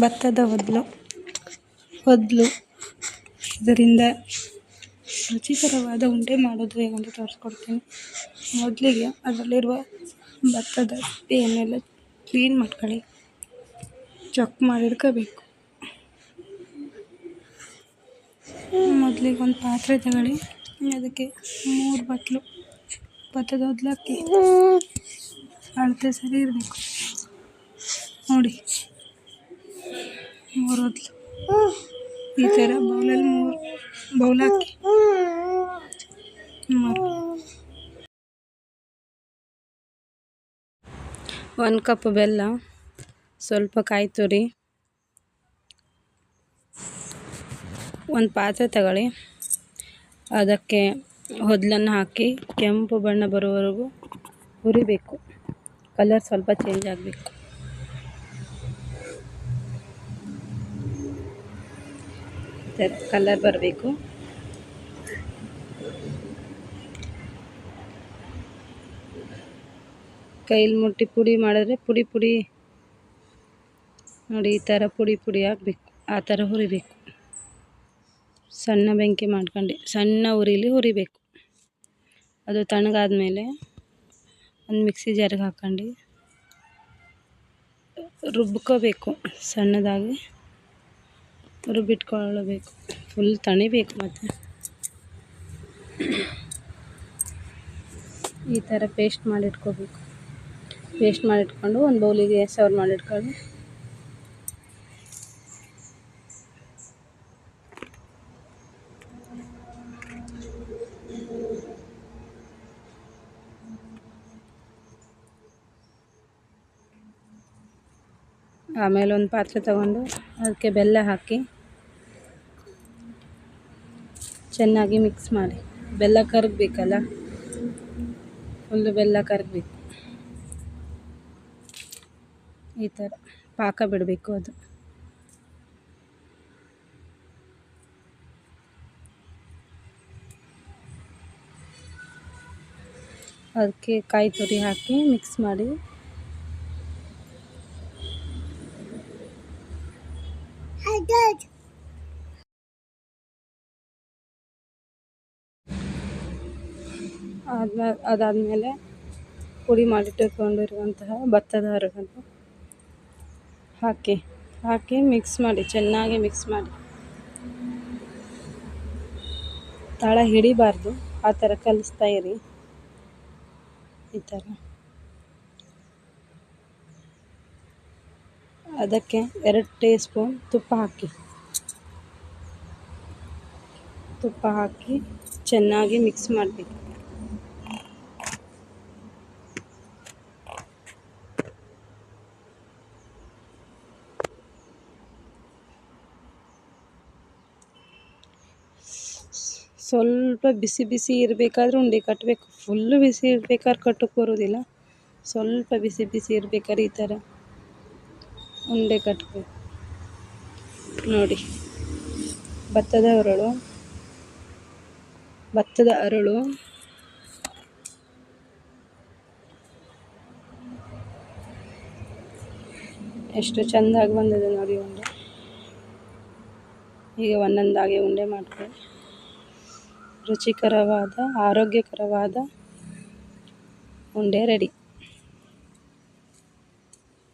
ಭತ್ತದ ಒದ್ಲು. ಒದ್ಲು. ಇದರಿಂದ ರುಚಿಕರವಾದ ಉಂಡೆ ಮಾಡೋದು ಹೇಗಂತ ತೋರಿಸ್ಕೊಡ್ತೀನಿ. ಮೊದಲಿಗೆ ಅದರಲ್ಲಿರುವ ಭತ್ತದ ಸಿಪ್ಪೆಯನ್ನೆಲ್ಲ ಕ್ಲೀನ್ ಮಾಡ್ಕೊಳ್ಳಿ. ಚೊಕ್ ಮಾಡಿಡ್ಕೋಬೇಕು. ಮೊದಲಿಗೆ ಒಂದು ಪಾತ್ರೆ ತಗೊಳ್ಳಿ. ಅದಕ್ಕೆ ಮೂರು ಬಟ್ಲು ಭತ್ತದ ಒದ್ಲು ಅಳತೆ ಸರಿ ಇರಬೇಕು. ನೋಡಿ. ಮೂರು ಈ ಥರ ಬೌಲಲ್ಲಿ ಮೂರು ಬೌಲ್ ಹಾಕಿ ಒಂದು ಕಪ್ ಬೆಲ್ಲ, ಸ್ವಲ್ಪ ಕಾಯಿ ತುರಿ, ಒಂದು ಪಾತ್ರೆ ತಗೊಳ್ಳಿ. ಅದಕ್ಕೆ ಹೊದ್ಲನ್ನು ಹಾಕಿ ಕೆಂಪು ಬಣ್ಣ ಬರುವವರೆಗೂ ಹುರಿಬೇಕು. ಕಲರ್ ಸ್ವಲ್ಪ ಚೇಂಜ್ ಆಗಬೇಕು. ಕಲರ್ ಬರಬೇಕು. ಕೈಲಿ ಮುಟ್ಟಿ ಪುಡಿ ಮಾಡಿದ್ರೆ ಪುಡಿ ಪುಡಿ ನೋಡಿ ಈ ಥರ ಪುಡಿ ಪುಡಿ ಹಾಕ್ಬೇಕು ಆ ಥರ ಹುರಿಬೇಕು. ಸಣ್ಣ ಬೆಂಕಿ ಮಾಡ್ಕೊಂಡು, ಸಣ್ಣ ಉರಿಲಿ ಹುರಿಬೇಕು. ಅದು ತಣ್ಣಗಾದ್ಮೇಲೆ ಒಂದು ಮಿಕ್ಸಿ ಜಾರಿಗೆ ಹಾಕ್ಕೊಂಡು ರುಬ್ಕೋಬೇಕು ಸಣ್ಣದಾಗಿ. ರುಬ್ಬಿಟ್ಕೊಳ್ಳಬೇಕು ಫುಲ್ ತಣಿಬೇಕು ಮತ್ತು. ಈ ಥರ ಪೇಸ್ಟ್ ಮಾಡಿಟ್ಕೋಬೇಕು. ಪೇಸ್ಟ್ ಮಾಡಿಟ್ಕೊಂಡು ಒಂದು ಬೌಲಿಗೆ ಸರ್ವ್ ಮಾಡಿಟ್ಕೊಳ್ಳಿ. ಆಮೇಲೆ ಒಂದು ಪಾತ್ರೆ ತಗೊಂಡು ಅದಕ್ಕೆ ಬೆಲ್ಲ ಹಾಕಿ. ಚೆನ್ನಾಗಿ ಮಿಕ್ಸ್ ಮಾಡಿ. ಬೆಲ್ಲ ಕರಗಬೇಕಲ್ಲ? ಫುಲ್ಲು ಬೆಲ್ಲ ಕರಗಬೇಕು. ಈ ಥರ ಪಾಕ ಬಿಡಬೇಕು ಅದು. ಅದಕ್ಕೆ ಕಾಯಿ ತುರಿ ಹಾಕಿ ಮಿಕ್ಸ್ ಮಾಡಿ. ಆದ್ಮೇಲೆ ಅದಾದಮೇಲೆ ಪುಡಿ ಮಾಡಿಟ್ಟುಕೊಂಡಿರುವಂತಹ ಭತ್ತದ ಹರಗನ್ನು ಹಾಕಿ ಹಾಕಿ ಮಿಕ್ಸ್ ಮಾಡಿ, ಚೆನ್ನಾಗಿ ಮಿಕ್ಸ್ ಮಾಡಿ. ತಳ ಹಿಡಿಬಾರ್ದು, ಆ ಥರ ಕಲಿಸ್ತಾ ಇರಿ. ಈ ಥರ ಅದಕ್ಕೆ ಎರಡು ಟೀ ಸ್ಪೂನ್ ತುಪ್ಪ ಹಾಕಿ. ತುಪ್ಪ ಹಾಕಿ ಚೆನ್ನಾಗಿ ಮಿಕ್ಸ್ ಮಾಡಬೇಕು. ಸ್ವಲ್ಪ ಬಿಸಿ ಬಿಸಿ ಇರಬೇಕಾದ್ರೆ ಉಂಡೆ ಕಟ್ಟಬೇಕು ಫುಲ್ಲು ಬಿಸಿ ಇರ್ಬೇಕಾದ್ರೆ ಕಟ್ಟಕ್ಕೆ ಬರೋದಿಲ್ಲ. ಸ್ವಲ್ಪ ಬಿಸಿ ಬಿಸಿ ಇರ್ಬೇಕಾದ್ರೆ ಈ ಥರ ಉಂಡೆ ಕಟ್ಟಬೇಕು ನೋಡಿ, ಭತ್ತದ ಅರಳು ಭತ್ತದ ಅರಳು, ಎಷ್ಟು ಚೆಂದಾಗಿ ಬಂದಿದೆ ನೋಡಿ ಉಂಡೆ. ಈಗ ಒಂದೊಂದಾಗಿ ಉಂಡೆ ಮಾಡ್ಕೊಳ್ಳಿ ರುಚಿಕರವಾದ ಆರೋಗ್ಯಕರವಾದ ಉಂಡೆ ರೆಡಿ